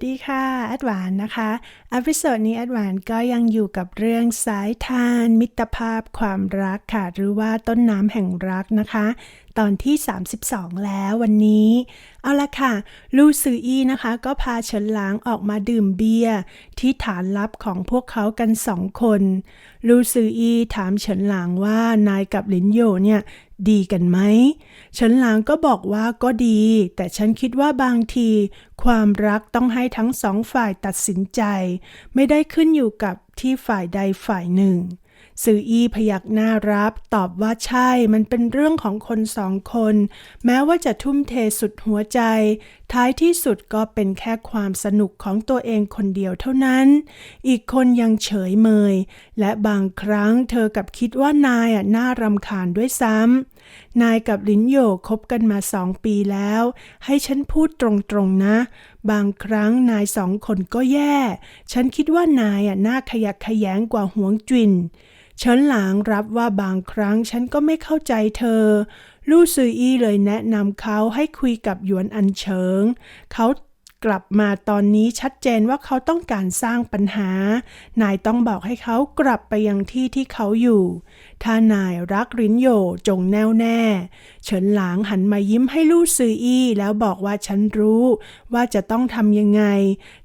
วัสดีค่ะแอดวานนะคะอพิโซดนี้แอดวานก็ยังอยู่กับเรื่องสายทาน มิตรภาพความรักค่ะ หรือว่าต้นน้ำแห่งรักนะคะ ตอนที่ 32 แล้ววันนี้ เอาละค่ะ ลูซืออีนะคะ ก็พาเฉินหลางออกมาดื่มเบียร์ที่ฐานลับของพวกเขากันสองคน ลูซืออีถามเฉินหลางว่านายกับหลินโยเนี่ย ดีกันไหม ฉันหลางก็บอกว่าก็ดี แต่ฉันคิดว่าบางที ความรักต้องให้ทั้งสองฝ่ายตัดสินใจ ไม่ได้ขึ้นอยู่กับที่ฝ่ายใดฝ่ายหนึ่ง ซืออี้พยักหน้ารับ ตอบว่าใช่มันเป็นเรื่องของคนสองคน แม้ว่าจะทุ่มเทสุดหัวใจ ท้ายที่สุดก็เป็นแค่ความสนุกของตัวเองคนเดียวเท่านั้น อีกคนยังเฉยเมย และบางครั้งเธอกับคิดว่านายอะน่ารำคาญด้วยซ้ำนายกับลินโยคบกันมาสองปีแล้ว ให้ฉันพูดตรงๆนะ บางครั้งนายสองคนก็แย่ ฉันคิดว่านายอะน่าขยักขยงกว่าหวงจุน ฉินหลางรับว่าบางครั้งฉันก็ไม่เข้าใจเธอ ลู่ซืออี้เลยแนะนำเขาให้คุยกับหยวนอันเฉิง เขากลับมาตอนนี้ชัดเจนว่าเขาต้องการสร้างปัญหา นายต้องบอกให้เขากลับไปยังที่ที่เขาอยู่ ถ้านายรักรินโยจงแน่วแน่ เฉินหลางหันมายิ้มให้ลู่ซืออี้แล้วบอกว่าฉันรู้ว่าจะต้องทำยังไง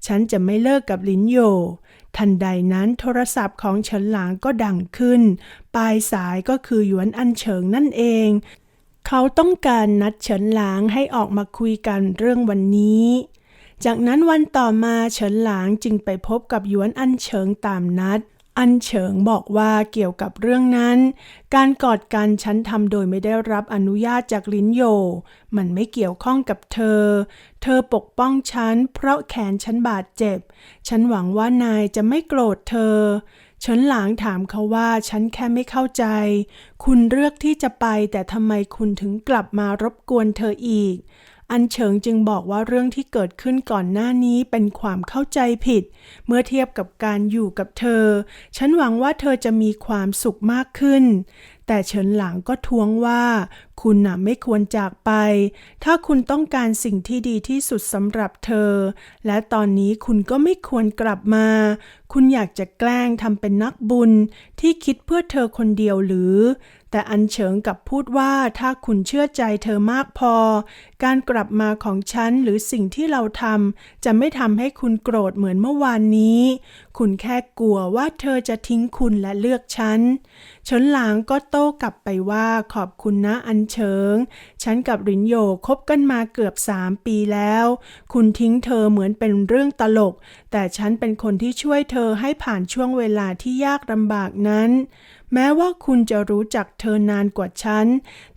ฉันจะไม่เลิกกับลินโย ทันใดนั้นโทรศัพท์ของเฉินหลางก็ดังขึ้น ปลายสายก็คือหยวนอันเฉิงนั่นเอง เขาต้องการนัดเฉินหลางให้ออกมาคุยกันเรื่องวันนี้ จากนั้นวันต่อมาเฉินหลางจึงไปพบกับหยวนอันเฉิงตามนัด อันเฉิงบอกว่าเกี่ยวกับเรื่องนั้น การกอดกันฉันทำโดยไม่ได้รับอนุญาตจากลินโย มันไม่เกี่ยวข้องกับเธอ เธอปกป้องฉันเพราะแขนฉันบาดเจ็บ ฉันหวังว่านายจะไม่โกรธเธอเฉินหลางถามเขาว่าฉันแค่ไม่เข้าใจ คุณเลือกที่จะไปแต่ทำไมคุณถึงกลับมารบกวนเธออีก อันเฉิงจึงบอกว่าเรื่องที่เกิดขึ้นก่อนหน้านี้เป็นความเข้าใจผิด เมื่อเทียบกับการอยู่กับเธอ ฉันหวังว่าเธอจะมีความสุขมากขึ้น แต่เฉินหลางก็ท้วงว่า คุณน่ะไม่ควรจากไป ถ้าคุณต้องการสิ่งที่ดีที่สุดสำหรับเธอ และตอนนี้คุณก็ไม่ควรกลับมา คุณอยากจะแกล้งทำเป็นนักบุญที่คิดเพื่อเธอคนเดียวหรือ แต่อันเฉิงกับพูดว่าถ้าคุณเชื่อใจเธอมากพอ การกลับมาของฉันหรือสิ่งที่เราทำจะไม่ทำให้คุณโกรธเหมือนเมื่อวานนี้ คุณแค่กลัวว่าเธอจะทิ้งคุณและเลือกฉันเฉินหลางก็โต้กลับไปว่าขอบคุณนะอันเฉิง ฉันกับรินโยคบกันมาเกือบสามปีแล้ว คุณทิ้งเธอเหมือนเป็นเรื่องตลก แต่ฉันเป็นคนที่ช่วยเธอให้ผ่านช่วงเวลาที่ยากลำบากนั้น แม้ว่าคุณจะรู้จักเธอนานกว่าฉัน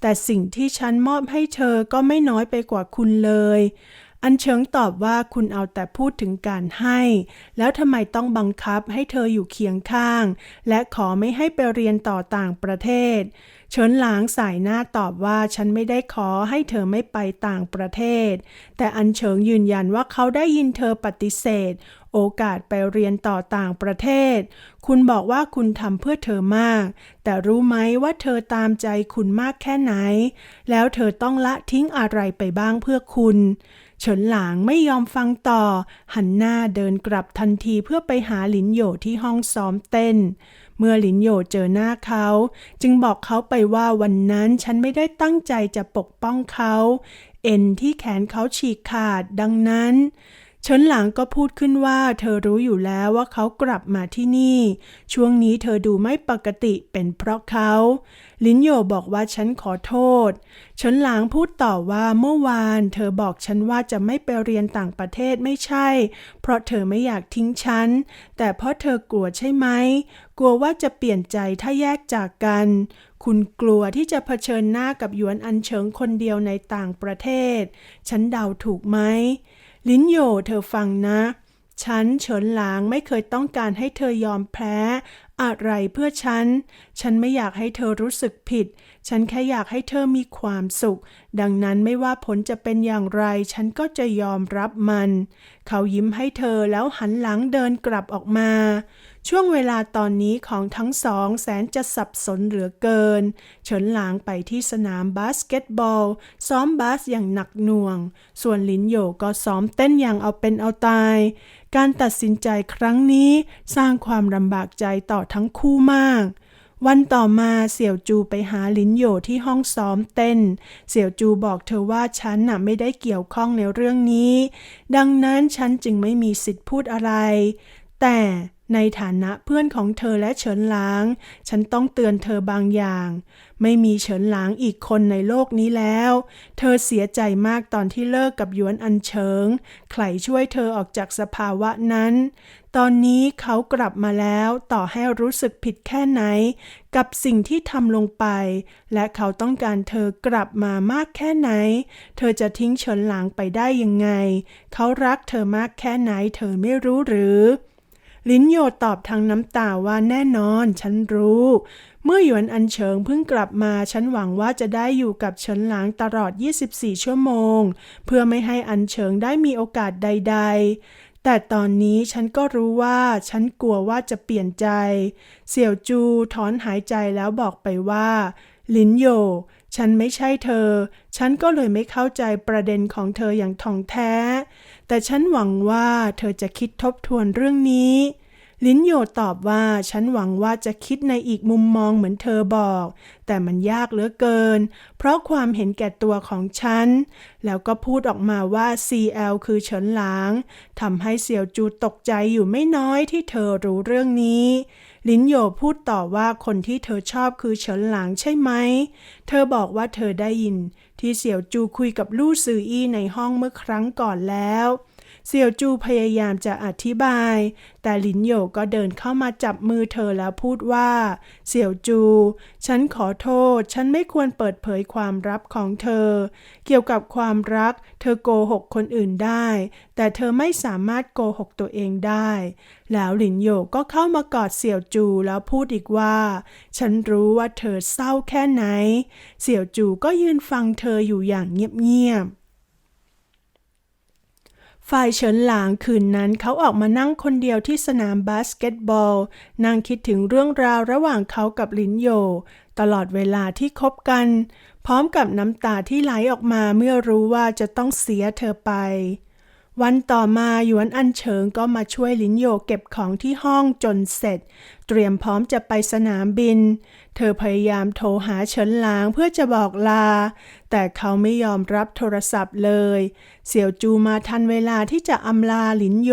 แต่สิ่งที่ฉันมอบให้เธอก็ไม่น้อยไปกว่าคุณเลย อันเฉิงตอบว่าคุณเอาแต่พูดถึงการให้ แล้วทำไมต้องบังคับให้เธออยู่เคียงข้าง และขอไม่ให้ไปเรียนต่อต่างประเทศ เฉินหลางสายหน้าตอบว่าฉันไม่ได้ขอให้เธอไม่ไปต่างประเทศ แต่อันเฉิงยืนยันว่าเขาได้ยินเธอปฏิเสธ โอกาสไปเรียนต่อต่างประเทศ คุณบอกว่าคุณทำเพื่อเธอมาก แต่รู้ไหมว่าเธอตามใจคุณมากแค่ไหน แล้วเธอต้องละทิ้งอะไรไปบ้างเพื่อคุณ เฉินหลางไม่ยอมฟังต่อ หันหน้าเดินกลับทันทีเพื่อไปหาหลินโยที่ห้องซ้อมเต้น เมื่อหลินโยเจอหน้าเขา จึงบอกเขาไปว่าวันนั้นฉันไม่ได้ตั้งใจจะปกป้องเขา เอ็นที่แขนเขาฉีกขาดดังนั้น เฉินหลางก็พูดขึ้นว่า เธอรู้อยู่แล้วว่าเขากลับมาที่นี่ ช่วงนี้เธอดูไม่ปกติเป็นเพราะเขา ลินโยบอกว่าฉันขอโทษ เฉินหลางพูดต่อว่าเมื่อวาน เธอบอกฉันว่าจะไม่ไปเรียนต่างประเทศไม่ใช่ เพราะเธอไม่อยากทิ้งฉัน แต่เพราะเธอกลัวใช่ไหม กลัวว่าจะเปลี่ยนใจถ้าแยกจากกัน คุณกลัวที่จะเผชิญหน้ากับหยวนอันเฉิงคนเดียวในต่างประเทศ ฉันเดาถูกไหม ลินโยเธอฟังนะ ฉันเฉินหลางไม่เคยต้องการให้เธอยอมแพ้ อะไรเพื่อฉัน ฉันไม่อยากให้เธอรู้สึกผิด ฉันแค่อยากให้เธอมีความสุข ดังนั้นไม่ว่าผลจะเป็นอย่างไร ฉันก็จะยอมรับมัน เขายิ้มให้เธอแล้วหันหลังเดินกลับออกมา ช่วงเวลาตอนนี้ของทั้งสองแสนจะสับสนเหลือเกิน เฉินหลางไปที่สนามบาสเกตบอล ซ้อมบาสอย่างหนักหน่วง ส่วนลินโยก็ซ้อมเต้นอย่างเอาเป็นเอาตาย การตัดสินใจครั้งนี้สร้างความลำบากใจต่อทั้งคู่มาก วันต่อมาเสี่ยวจูไปหาลินโยที่ห้องซ้อมเต้น เสี่ยวจูบอกเธอว่าฉันน่ะไม่ได้เกี่ยวข้องในเรื่องนี้ ดังนั้นฉันจึงไม่มีสิทธิ์พูดอะไร แต่ในฐานะเพื่อนของเธอและเฉินหลาง ฉันต้องเตือนเธอบางอย่าง ไม่มีเฉินหลางอีกคนในโลกนี้แล้ว เธอเสียใจมากตอนที่เลิกกับหยวนอันเฉิง ใครช่วยเธอออกจากสภาวะนั้น ตอนนี้เขากลับมาแล้วต่อให้รู้สึกผิดแค่ไหน กับสิ่งที่ทำลงไป และเขาต้องการเธอกลับมามากแค่ไหน เธอจะทิ้งเฉินหลางไปได้ยังไง เขารักเธอมากแค่ไหน เธอไม่รู้หรือ ลินโยตอบทางน้ำตาว่าแน่นอน ฉันรู้ เมื่อหยวนอันเฉิงเพิ่งกลับมา ฉันหวังว่าจะได้อยู่กับเฉินหลางตลอด 24 ชั่วโมง เพื่อไม่ให้อันเฉิงได้มีโอกาสใด ๆแต่ตอนนี้ฉันก็รู้ว่าฉันกลัวว่าจะเปลี่ยนใจ เสี่ยวจูถอนหายใจแล้วบอกไปว่า ลินโย ฉันไม่ใช่เธอ ฉันก็เลยไม่เข้าใจประเด็นของเธออย่างท่องแท้ แต่ฉันหวังว่าเธอจะคิดทบทวนเรื่องนี้ ลินโยตอบว่าฉันหวังว่าจะคิดในอีกมุมมองเหมือนเธอบอก แต่มันยากเหลือเกิน เพราะความเห็นแก่ตัวของฉัน แล้วก็พูดออกมาว่า CL คือเฉินหลางทำให้เสี่ยวจูตกใจอยู่ไม่น้อยที่เธอรู้เรื่องนี้ลินโยพูดต่อว่าคนที่เธอชอบคือเฉินหลางใช่ไหม เธอบอกว่าเธอได้ยิน ที่เสี่ยวจูคุยกับลู่ซืออี้ในห้องเมื่อครั้งก่อนแล้ว เสี่ยวจูพยายามจะอธิบาย แต่หลินโยก็เดินเข้ามาจับมือเธอแล้วพูดว่า เสี่ยวจู ฉันขอโทษ ฉันไม่ควรเปิดเผยความลับของเธอ เกี่ยวกับความรัก เธอโกหกคนอื่นได้ แต่เธอไม่สามารถโกหกตัวเองได้ แล้วหลินโยก็เข้ามากอดเสี่ยวจูแล้วพูดอีกว่า ฉันรู้ว่าเธอเศร้าแค่ไหน เสี่ยวจูก็ยืนฟังเธออยู่อย่างเงียบๆ ฝ่ายเฉินหลางคืนนั้นเขาออกมานั่งคนเดียวที่สนามบาสเกตบอล นั่งคิดถึงเรื่องราวระหว่างเขากับลินโย ตลอดเวลาที่คบกัน พร้อมกับน้ำตาที่ไหลออกมาเมื่อรู้ว่าจะต้องเสียเธอไป วันต่อมาหยวนอันเฉิงก็มาช่วยลินโยเก็บของที่ห้องจนเสร็จ เตรียมพร้อมจะไปสนามบิน เธอพยายามโทรหาเฉินหลางเพื่อจะบอกลา แต่เขาไม่ยอมรับโทรศัพท์เลย เสี่ยวจูมาทันเวลาที่จะอำลาลินโย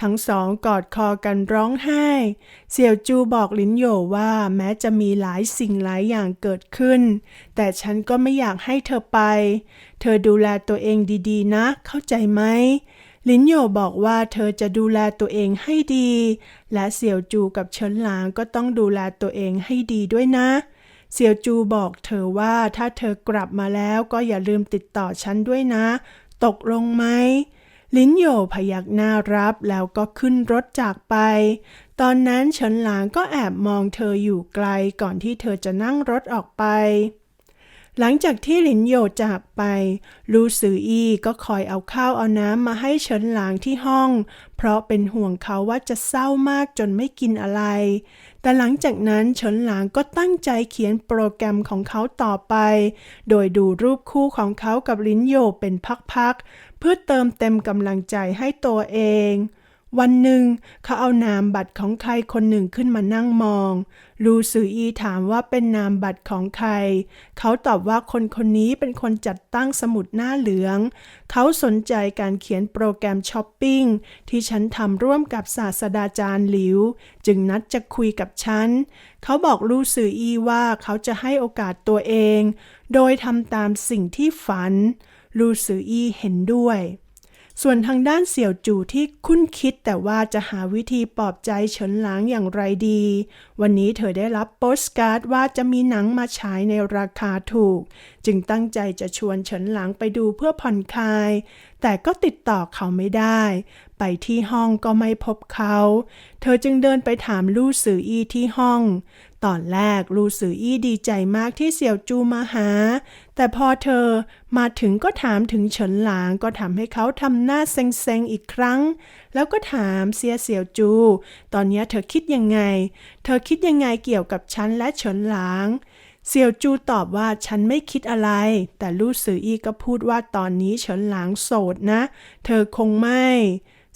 ทั้งสองกอดคอกันร้องไห้ เสี่ยวจูบอกลินโยว่าแม้จะมีหลายสิ่งหลายอย่างเกิดขึ้น แต่ฉันก็ไม่อยากให้เธอไป เธอดูแลตัวเองดีๆนะ เข้าใจไหม ลินโยบอกว่าเธอจะดูแลตัวเองให้ดี และเสี่ยวจูกับเฉินหลางก็ต้องดูแลตัวเองให้ดีด้วยนะ เสี่ยวจูบอกเธอว่าถ้าเธอกลับมาแล้วก็อย่าลืมติดต่อฉันด้วยนะ ตกลงไหมลินโยพยักหน้ารับแล้วก็ขึ้นรถจากไป ตอนนั้นเฉินหลางก็แอบมองเธออยู่ไกลก่อนที่เธอจะนั่งรถออกไป หลังจากที่หลินโยจากไป ลูซืออี้ก็คอยเอาข้าวเอาน้ำมาให้เฉินหลางที่ห้อง เพราะเป็นห่วงเขาว่าจะเศร้ามากจนไม่กินอะไร แต่หลังจากนั้นเฉินหลางก็ตั้งใจเขียนโปรแกรมของเขาต่อไป โดยดูรูปคู่ของเขากับลินโยเป็นพักๆ เพื่อเติมเต็มกำลังใจให้ตัวเอง วันหนึ่งเขาเอานามบัตรของใครคนหนึ่งขึ้นมานั่งมอง ลูซืออีถามว่าเป็นนามบัตรของใคร เขาตอบว่าคนคนนี้เป็นคนจัดตั้งสมุดหน้าเหลือง เขาสนใจการเขียนโปรแกรมช้อปปิ้งที่ฉันทำร่วมกับศาสดาจารย์หลิว จึงนัดจะคุยกับฉัน เขาบอกลูซืออีว่าเขาจะให้โอกาสตัวเอง โดยทำตามสิ่งที่ฝัน ลูซืออีเห็นด้วย ส่วนทางด้านเสี่ยวจู่ที่คุ้นคิดแต่ว่าจะหาวิธีปลอบใจเฉินหลางอย่างไรดี วันนี้เธอได้รับโปสการ์ดว่าจะมีหนังมาฉายในราคาถูก จึงตั้งใจจะชวนเฉินหลางไปดูเพื่อผ่อนคลาย แต่ก็ติดต่อเขาไม่ได้ ไปที่ห้องก็ไม่พบเขา เธอจึงเดินไปถามลู่ซืออี้ที่ห้อง ตอนแรกลู่ซืออี้ดีใจมากที่เสี่ยวจูมาหา แต่พอเธอมาถึงก็ถามถึงเฉินหลางก็ทำให้เขาทำหน้าเซ็งๆอีกครั้ง แล้วก็ถามเสียเสี่ยวจู ตอนนี้เธอคิดยังไง เธอคิดยังไงเกี่ยวกับฉันและเฉินหลางเสี่ยวจูตอบว่าฉันไม่คิดอะไร แต่ลู่ซืออี้ก็พูดว่าตอนนี้เฉินหลางโสดนะ เธอคงไม่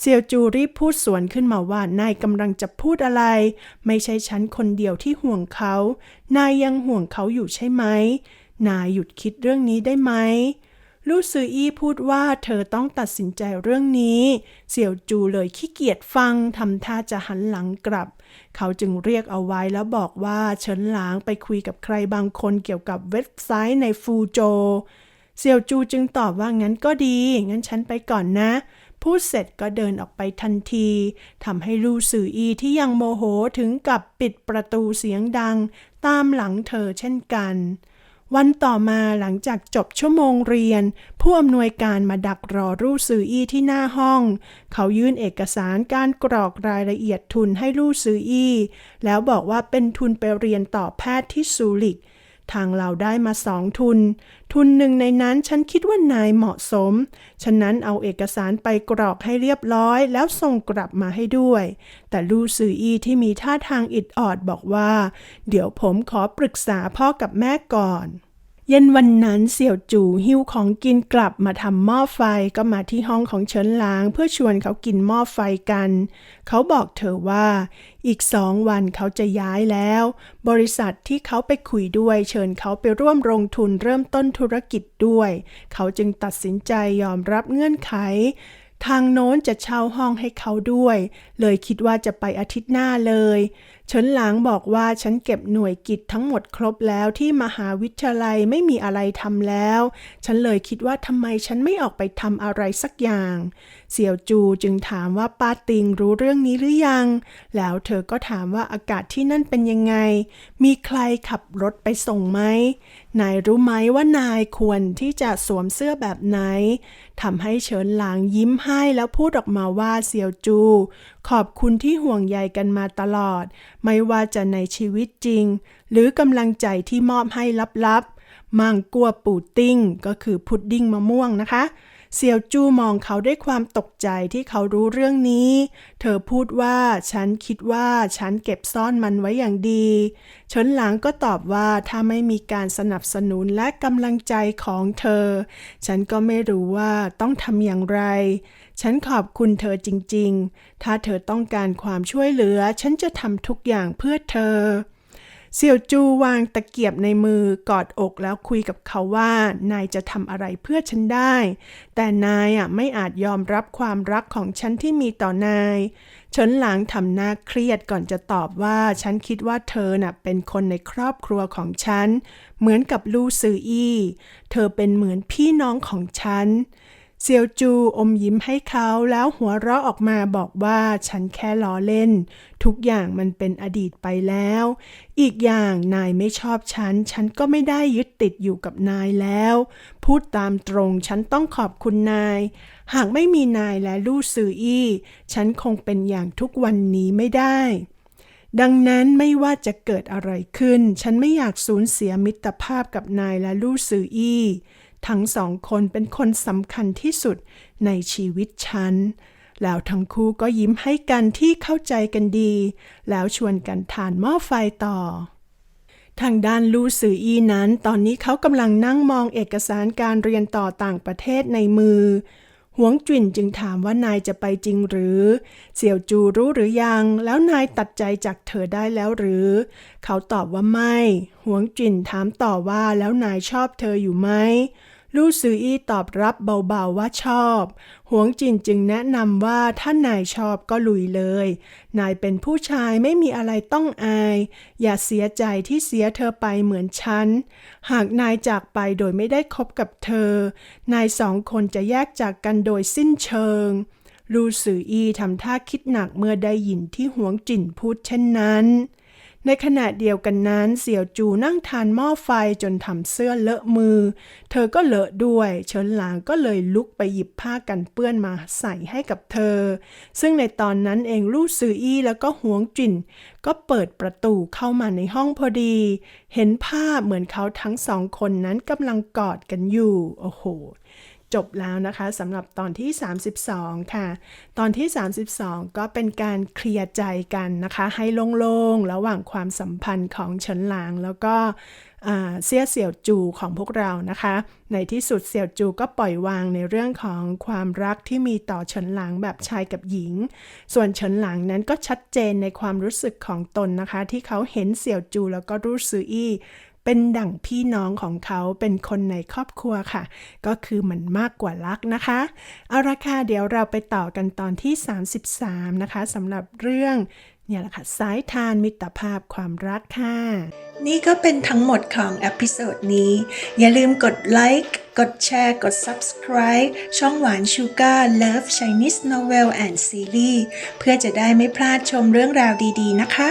เสี่ยวจูรีบพูดสวนขึ้นมาว่านายกำลังจะพูดอะไร ไม่ใช่ฉันคนเดียวที่ห่วงเขา นายยังห่วงเขาอยู่ใช่ไหม นายหยุดคิดเรื่องนี้ได้ไหมลู่ซืออี้พูดว่าเธอต้องตัดสินใจเรื่องนี้ เสี่ยวจูเลยขี้เกียจฟังทำท่าจะหันหลังกลับ เขาจึงเรียกเอาไว้แล้วบอกว่าเฉินหลางไปคุยกับใครบางคนเกี่ยวกับเว็บไซต์ในฟูโจ เสี่ยวจูจึงตอบว่างั้นก็ดี งั้นฉันไปก่อนนะ พูดเสร็จก็เดินออกไปทันทีทำให้ลู่ซืออีที่ยังโมโหถึงกับปิดประตูเสียงดัง ตามหลังเธอเช่นกัน วันต่อมาหลังจากจบชั่วโมงเรียน ผู้อำนวยการมาดักรอรู่ซืออี้ที่หน้าห้อง เขายื่นเอกสารการกรอกรายละเอียดทุนให้ลู่ซืออี้ แล้วบอกว่าเป็นทุนไปเรียนต่อแพทย์ที่ซูริก ทางเราได้มาสองทุน ทุนหนึ่งในนั้นฉันคิดว่านายเหมาะสม ฉะนั้นเอาเอกสารไปกรอกให้เรียบร้อยแล้วส่งกลับมาให้ด้วย แต่ลู่ซืออี้ที่มีท่าทางอิดออดบอกว่า เดี๋ยวผมขอปรึกษาพ่อกับแม่ก่อน เย็นวันนั้นเสี่ยวจู่หิ้วของกินกลับมาทำหม้อไฟก็มาที่ห้องของเฉินหลาง เพื่อชวนเขากินหม้อไฟกัน เขาบอกเธอว่า อีกสองวันเขาจะย้ายแล้ว บริษัทที่เขาไปคุยด้วย เชิญเขาไปร่วมลงทุนเริ่มต้นธุรกิจด้วย เขาจึงตัดสินใจยอมรับเงื่อนไข ทางโน้นจะเช่าห้องให้เขาด้วย เลยคิดว่าจะไปอาทิตย์หน้าเลย เฉินหลางบอกว่าฉันเก็บหน่วยกิจทั้งหมดครบแล้วที่มหาวิทยาลัยไม่มีอะไรทำแล้ว ฉันเลยคิดว่าทำไมฉันไม่ออกไปทำอะไรสักอย่าง เสี่ยวจูจึงถามว่าป้าติงรู้เรื่องนี้หรือยัง แล้วเธอก็ถามว่าอากาศที่นั่นเป็นยังไง มีใครขับรถไปส่งไหมนายรู้ไหมว่านายควรที่จะสวมเสื้อแบบไหนทำให้เฉินหลางยิ้มให้แล้วพูดออกมาว่าเสี่ยวจู ขอบคุณที่ห่วงใยกันมาตลอดไม่ว่าจะในชีวิตจริง หรือกำลังใจที่มอบให้ลับๆ มังกัวปูติ้ง ก็คือพุดดิ้งมะม่วงนะคะ เสี่ยวจูมองเขาด้วยความตกใจที่เขารู้เรื่องนี้ เธอพูดว่าฉันคิดว่าฉันเก็บซ่อนมันไว้อย่างดีเฉินหลางก็ตอบว่าถ้าไม่มีการสนับสนุนและกำลังใจของเธอ ฉันก็ไม่รู้ว่าต้องทำอย่างไร ฉันขอบคุณเธอจริง ๆ ถ้าเธอต้องการความช่วยเหลือ ฉันจะทำทุกอย่างเพื่อเธอ เสี่ยวจูวางตะเกียบในมือกอดอกแล้วคุยกับเขาว่า นายจะทำอะไรเพื่อฉันได้ แต่นายอะไม่อาจยอมรับความรักของฉันที่มีต่อนายเฉินหลางทำหน้าเครียดก่อนจะตอบว่า ฉันคิดว่าเธอน่ะเป็นคนในครอบครัวของฉัน เหมือนกับลู่ซืออี้ เธอเป็นเหมือนพี่น้องของฉัน เซียวจูอมยิ้มให้เขาแล้วหัวเราะออกมาบอกว่าฉันแค่ล้อเล่น ทุกอย่างมันเป็นอดีตไปแล้ว อีกอย่างนายไม่ชอบฉัน ฉันก็ไม่ได้ยึดติดอยู่กับนายแล้ว พูดตามตรงฉันต้องขอบคุณนาย หากไม่มีนายและลู่ซืออี้ ฉันคงเป็นอย่างทุกวันนี้ไม่ได้ดังนั้นไม่ว่าจะเกิดอะไรขึ้น ฉันไม่อยากสูญเสียมิตรภาพกับนายและลู่ซืออี้ ทั้งสองคนเป็นคนสำคัญที่สุดในชีวิตฉัน แล้วทั้งคู่ก็ยิ้มให้กันที่เข้าใจกันดี แล้วชวนกันทานหม้อไฟต่อ ทางด้านลู่ซืออีนั้น ตอนนี้เขากำลังนั่งมองเอกสารการเรียนต่อต่างประเทศในมือ หวงจุนจึงถามว่านายจะไปจริงหรือ เสี่ยวจูรู้หรือยัง แล้วนายตัดใจจากเธอได้แล้วหรือ เขาตอบว่าไม่ หวงจุนถามต่อว่าแล้วนายชอบเธออยู่ไหม ลู่ซืออี้ตอบรับเบาๆว่าชอบ หวงจินจึงแนะนำว่าถ้านายชอบก็ลุยเลย นายเป็นผู้ชายไม่มีอะไรต้องอาย อย่าเสียใจที่เสียเธอไปเหมือนฉัน หากนายจากไปโดยไม่ได้คบกับเธอ นายสองคนจะแยกจากกันโดยสิ้นเชิงลู่ซืออี้ทำท่าคิดหนักเมื่อได้ยินที่หวงจินพูดเช่นนั้น ในขณะเดียวกันนั้นเสี่ยวจูนั่งทานหม้อไฟจนทำเสื้อเลอะมือ เธอก็เลอะด้วย เฉินหลางก็เลยลุกไปหยิบผ้ากันเปื้อนมาใส่ให้กับเธอ ซึ่งในตอนนั้นเองลู่ซืออี้แล้วก็หวงจินก็เปิดประตูเข้ามาในห้องพอดี เห็นภาพเหมือนเขาทั้งสองคนนั้นกำลังกอดกันอยู่ โอ้โห จบแล้วนะคะสำหรับตอนที่ 32 ค่ะ ตอนที่ 32 ก็เป็นการเคลียร์ใจกันนะคะ ให้โล่งๆ ระหว่างความสัมพันธ์ของเฉินหลาง แล้วก็เสี่ยเสี่ยวจูของพวกเรานะคะ ในที่สุดเสี่ยวจูก็ปล่อยวางในเรื่องของความรักที่มีต่อเฉินหลางแบบชายกับหญิง ส่วนเฉินหลางนั้นก็ชัดเจนในความรู้สึกของตนนะคะ ที่เขาเห็นเสี่ยวจูแล้วก็รู้ซืออี้ เป็นดั่งพี่น้องของเขาเป็นคนในครอบครัวค่ะ ก็คือมันมากกว่ารักนะคะ เอาละค่ะเดี๋ยวเราไปต่อกันตอนที่ 33 นะคะสำหรับเรื่องเนี่ยแหละค่ะสายทานมิตรภาพความรักค่ะ นี่ก็เป็นทั้งหมดของอพิโซดนี้ อย่าลืมกดไลค์กดแชร์ กด Subscribe ช่องหวานชูการ์ Love Chinese Novel and Series เพื่อจะได้ไม่พลาดชมเรื่องราวดีๆนะคะ